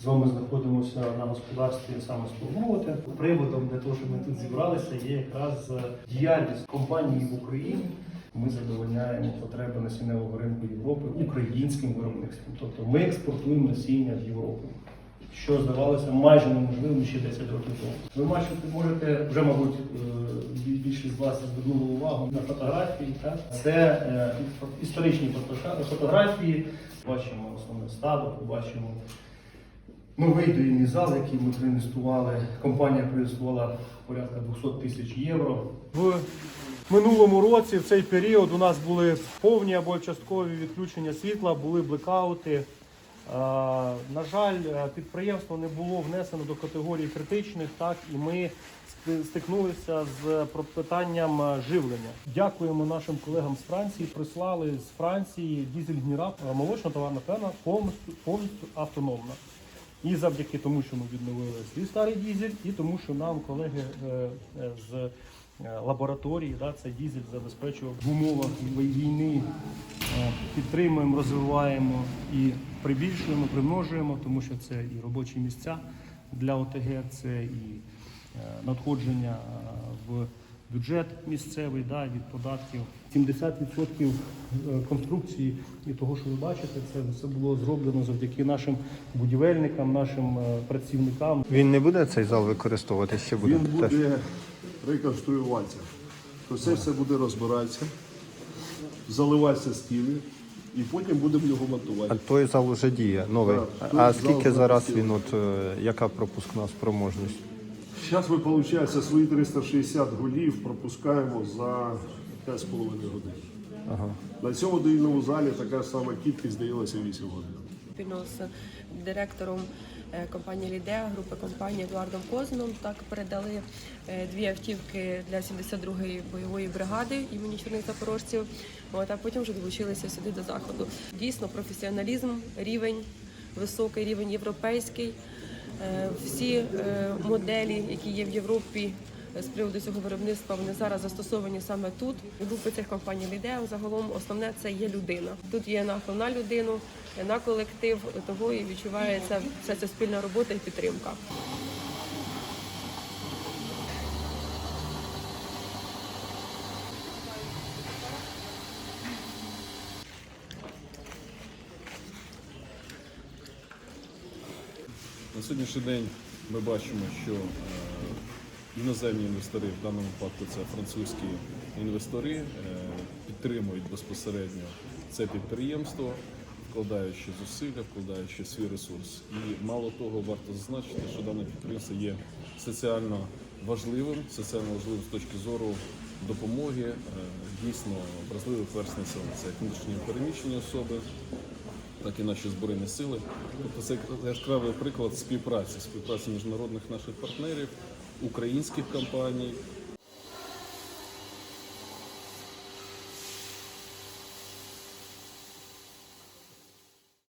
З вами знаходимося на господарстві саме спробувати. Приводом для того, щоб ми тут зібралися, є якраз е, діяльність компанії в Україні. Ми задовольняємо потреби насінневого ринку Європи українським виробництвом. Тобто ми експортуємо насіння в Європу, що здавалося майже неможливим ще 10 років тому. Ви бачите, можете вже, мабуть, е, більшість з вас звернули увагу на фотографії. Так? Це е, історичні фото- фотографії. Бачимо основне стадо, побачимо новий доїльний зал, який ми проінвестували. Компанія проінвестувала порядка 200 тисяч євро. В минулому році в цей період у нас були повні або часткові відключення світла, були блекаути. Е, На жаль, е, підприємство не було внесено до категорії критичних, так і ми стикнулися з про- питанням е, живлення. Дякуємо нашим колегам з Франції. Прислали з Франції дізель гніра молочна товарна ферма повністю автономна. І завдяки тому, що ми відновили свій старий дізель, і тому, що нам колеги е, е, з е, лабораторії да, цей дізель забезпечував в умовах війни. Підтримуємо, розвиваємо і прибільшуємо, примножуємо, тому що це і робочі місця для ОТГ, це і надходження в бюджет місцевий да, від податків. 70% е, конструкції і того, що ви бачите, це все було зроблено завдяки нашим будівельникам, нашим е, працівникам. Він не буде цей зал використовуватися ще буде? Він буде реконструюватися. То це все буде розбиратися, заливатися стіни, і потім будемо його А той зал вже діє, новий. Так, а скільки зараз він, от, е, яка пропускна спроможність? Зараз ми, виходить, свої 360 голів пропускаємо за 5,5 годин. Ага. На цьому доїльному залі така сама кількість здається 8 годин. спільно з директором е, компанії Лідеа, групи компанії Едуардом Козином. Так передали е, дві автівки для 72-ї бойової бригади імені Чорних Запорожців. От, а потім вже долучилися сюди до заходу. Дійсно, професіоналізм, рівень, високий рівень європейський. Е, Всі е, моделі, які є в Європі. е, З приводу цього виробництва вони зараз застосовані саме тут. Групи цих компаній Лідео загалом основне це є людина. Тут є нахил на людину, на колектив, того і відчувається вся ця спільна робота і підтримка. На сьогоднішній день ми бачимо, що е, іноземні інвестори, в даному випадку це французькі інвестори, е, підтримують безпосередньо це підприємство, вкладаючи зусилля, вкладаючи свій ресурс. І мало того, варто зазначити, що дане підприємство є соціально важливим, соціально важливим з точки зору допомоги е, дійсно вразливих верст населення. Це внутрішні переміщені особи, так і наші збройні сили. Тобто це яскравий приклад співпраці, співпраці міжнародних наших партнерів, українських компаній